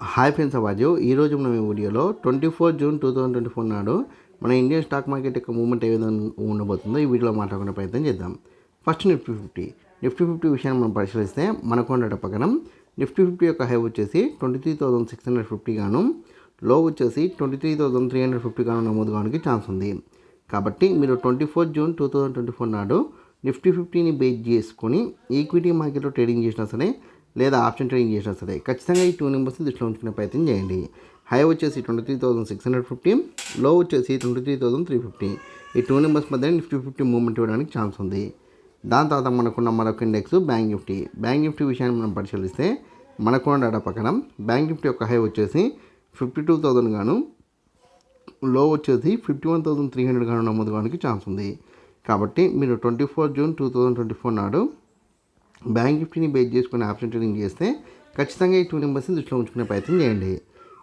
Hi friends అవాజు ఈరోజు మనం ఈ వీడియోలో twenty four June two thousand twenty four నాడు మన ఇండియన్ స్టాక్ మార్కెట్ యొక్క మూవ్మెంట్ ఏ విధంగా ఉండబోతుందో ఈ వీడియోలో మాట్లాడుకునే ప్రయత్నం చేద్దాం. First Nifty fifty. Nifty fifty విషయాన్ని మనం పరిశీలిస్తే మనకు ఉండట పక్కన నిఫ్టీ ఫిఫ్టీ యొక్క హై వచ్చేసి twenty three thousand six hundred fifty గాను లో వచ్చేసి twenty three thousand three hundred fifty గాను నమోదు కావడానికి ఛాన్స్ ఉంది. కాబట్టి మీరు twenty four June two thousand twenty four నాడు నిఫ్టీ ఫిఫ్టీని బేస్ చేసుకొని ఈక్విటీ మార్కెట్లో ట్రేడింగ్ చేసినా సరే లేదా ఆప్షన్ ట్రేడింగ్ చేసినా సరే ఖచ్చితంగా ఈ టూ నెంబర్స్ని దృష్టిలో ఉంచుకునే ప్రయత్నం చేయండి. హై వచ్చేసి twenty three thousand six hundred fifty low వచ్చేసి twenty three thousand three fifty. ఈ టూ నెంబర్స్ మధ్య నిఫ్టీ ఫిఫ్టీ మూవ్మెంట్ ఇవ్వడానికి ఛాన్స్ ఉంది. దాని తర్వాత మనకున్న మరొక index bank Nifty. Bank Nifty విషయాన్ని మనం పరిశీలిస్తే మనకున్న డేటా ప్రకారం బ్యాంక్ నిఫ్టీ యొక్క హై వచ్చేసి ఫిఫ్టీ టూ థౌసండ్ గాను లో వచ్చేసి fifty one thousand three hundred గాను నమోదు కావడానికి ఛాన్స్ ఉంది. కాబట్టి మీరు twenty four June two thousand twenty four నాడు బ్యాంక్ నిఫ్టీని బేస్ చేసుకుని ఆప్షన్ ట్రేడింగ్ చేస్తే ఖచ్చితంగా ఈ టూ నెంబర్స్ని దృష్టిలో ఉంచుకునే ప్రయత్నం చేయండి.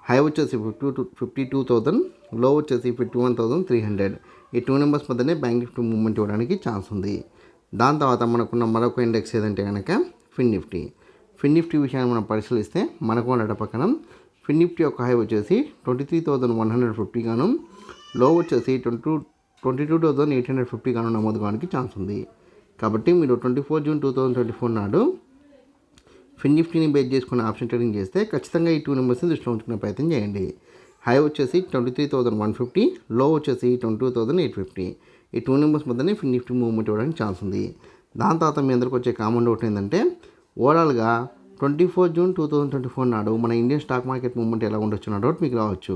హై వచ్చేసి ఫిఫ్టీ టూ ఫిఫ్టీ టూ థౌసండ్లో వచ్చేసి fifty one thousand three hundred. ఈ టూ నెంబర్స్ మధ్యనే బ్యాంక్ నిఫ్టీ మూవ్మెంట్ ఇవ్వడానికి ఛాన్స్ ఉంది. దాని తర్వాత మనకున్న మరొక ఇండెక్స్ ఏదంటే కనుక ఫిన్ నిఫ్టీ. ఫిన్ నిఫ్టీ విషయాన్ని మనం పరిశీలిస్తే మనకు ఉన్న పక్కన ఫిన్ నిఫ్టీ యొక్క హై వచ్చేసి twenty three thousand one hundred fifty గాను లో వచ్చేసి twenty two twenty two thousand eight hundred fifty గాను నమోదు కావడానికి ఛాన్స్ ఉంది. కాబట్టి మీరు twenty four June two thousand twenty four నాడు ఫిన్ నిఫ్టీని బేస్ చేసుకుని ఆప్షన్ ట్రేడింగ్ చేస్తే ఖచ్చితంగా ఈ టూ నెంబర్స్ని దృష్టిలో ఉంచుకునే ప్రయత్నం చేయండి. హై వచ్చేసి twenty three thousand one fifty low వచ్చేసి twenty two thousand eight fifty. ఈ టూ నెంబర్స్ మధ్యనే ఫిన్ నిఫ్టీ మూవ్మెంట్ ఇవ్వడానికి ఛాన్స్ ఉంది. దాని తర్వాత మీ అందరికి వచ్చే కామన్ డౌట్ ఏంటంటే ఓవరాల్గా twenty four June two thousand twenty four నాడు మన ఇండియన్ స్టాక్ మార్కెట్ మూవ్మెంట్ ఎలా ఉండొచ్చు అన్న డౌట్ మీకు రావచ్చు.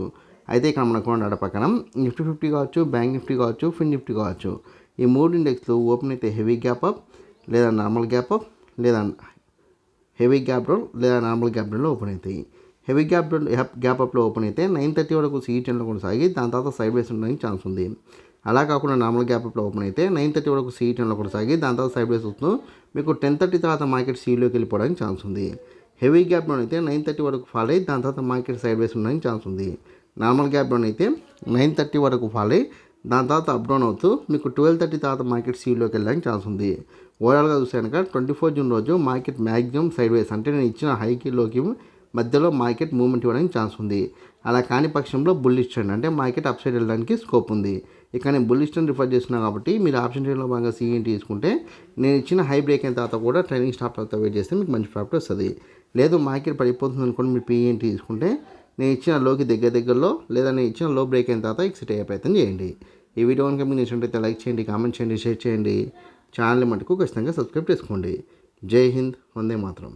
అయితే ఇక్కడ మనకు ఉన్న పక్కన నిఫ్టీ ఫిఫ్టీ కావచ్చు బ్యాంక్ నిఫ్టీ కావచ్చు ఫిన్ నిఫ్టీ కావచ్చు. ఈ మూడు ఇండెక్స్లు ఓపెన్ అయితే హెవీ గ్యాప్ అప్ లేదా నార్మల్ గ్యాప్ అప్ లేదా హెవీ గ్యాప్ డౌన్ లేదా నార్మల్ గ్యాప్ డౌన్లో ఓపెన్ అవుతాయి. హెవీ గ్యాప్ డౌన్ గ్యాప్ అప్లో ఓపెన్ అయితే నైన్ థర్టీ వరకు సీఈటెన్లో కొనసాగి దాని తర్వాత సైడ్ వేస్ ఉండడానికి ఛాన్స్ ఉంది. అలా కాకుండా నార్మల్ గ్యాప్ ఇప్పుడు ఓపెన్ అయితే నైన్ థర్టీ వరకు సీఈటెన్లో కొనసాగి దాని తర్వాత సైడ్ వేస్ వస్తూ మీకు టెన్ థర్టీ తర్వాత మార్కెట్ సీలోకి వెళ్ళిపోవడానికి ఛాన్స్ ఉంది. హెవీ గ్యాప్ డౌన్ అయితే నైన్ థర్టీ వరకు ఫాల్ అయ్యి దాని తర్వాత మార్కెట్ సైడ్ వేస్ ఉండడానికి ఛాన్స్ ఉంది. నార్మల్ గ్యాప్ డౌన్ అయితే నైన్ థర్టీ వరకు ఫాల్ అయ్యి దాని తర్వాత అప్ డౌన్ అవుతూ మీకు ట్వెల్వ్ థర్టీ తర్వాత మార్కెట్ సీలోకి వెళ్ళడానికి ఛాన్స్ ఉంది. ఓవరాల్గా చూస్తే కనుక ట్వంటీ ఫోర్ జూన్ రోజు మార్కెట్ మ్యాక్సిమం సైడ్ వేస్ అంటే నేను ఇచ్చిన హైకిలోకి మధ్యలో మార్కెట్ మూవ్మెంట్ ఇవ్వడానికి ఛాన్స్ ఉంది. అలా కాని పక్షంలో బుల్లిష్ ట్రెండ్ అంటే మార్కెట్ అప్ సైడ్ వెళ్ళడానికి స్కోప్ ఉంది. ఇక నేను బుల్లిష్ రిఫర్ చేస్తున్నాను కాబట్టి మీరు ఆప్షన్ ట్రేడ్లో భాగంగా సీఎన్టీ తీసుకుంటే నేను ఇచ్చిన హై బ్రేక్ అయిన తర్వాత కూడా ట్రైనింగ్ స్టాప్ తర్వాత వెయిట్ చేస్తే మీకు మంచి ప్రాఫిట్ వస్తుంది. లేదు మార్కెట్ పడిపోతుంది అనుకోండి మీరు పీఎన్టీ తీసుకుంటే నేను ఇచ్చిన లోకి దగ్గర దగ్గరలో లేదా నేను ఇచ్చిన లో బ్రేక్ అయిన తర్వాత ఎక్సిట్ అయ్యే ప్రయత్నం చేయండి. ఈ వీడియో కనుక మీకు నచ్చినట్లయితే లైక్ చేయండి కామెంట్ చేయండి షేర్ చేయండి. ఛానల్ మటుకు ఖచ్చితంగా సబ్స్క్రైబ్ చేసుకోండి. జై హింద్ వందే మాత్రం.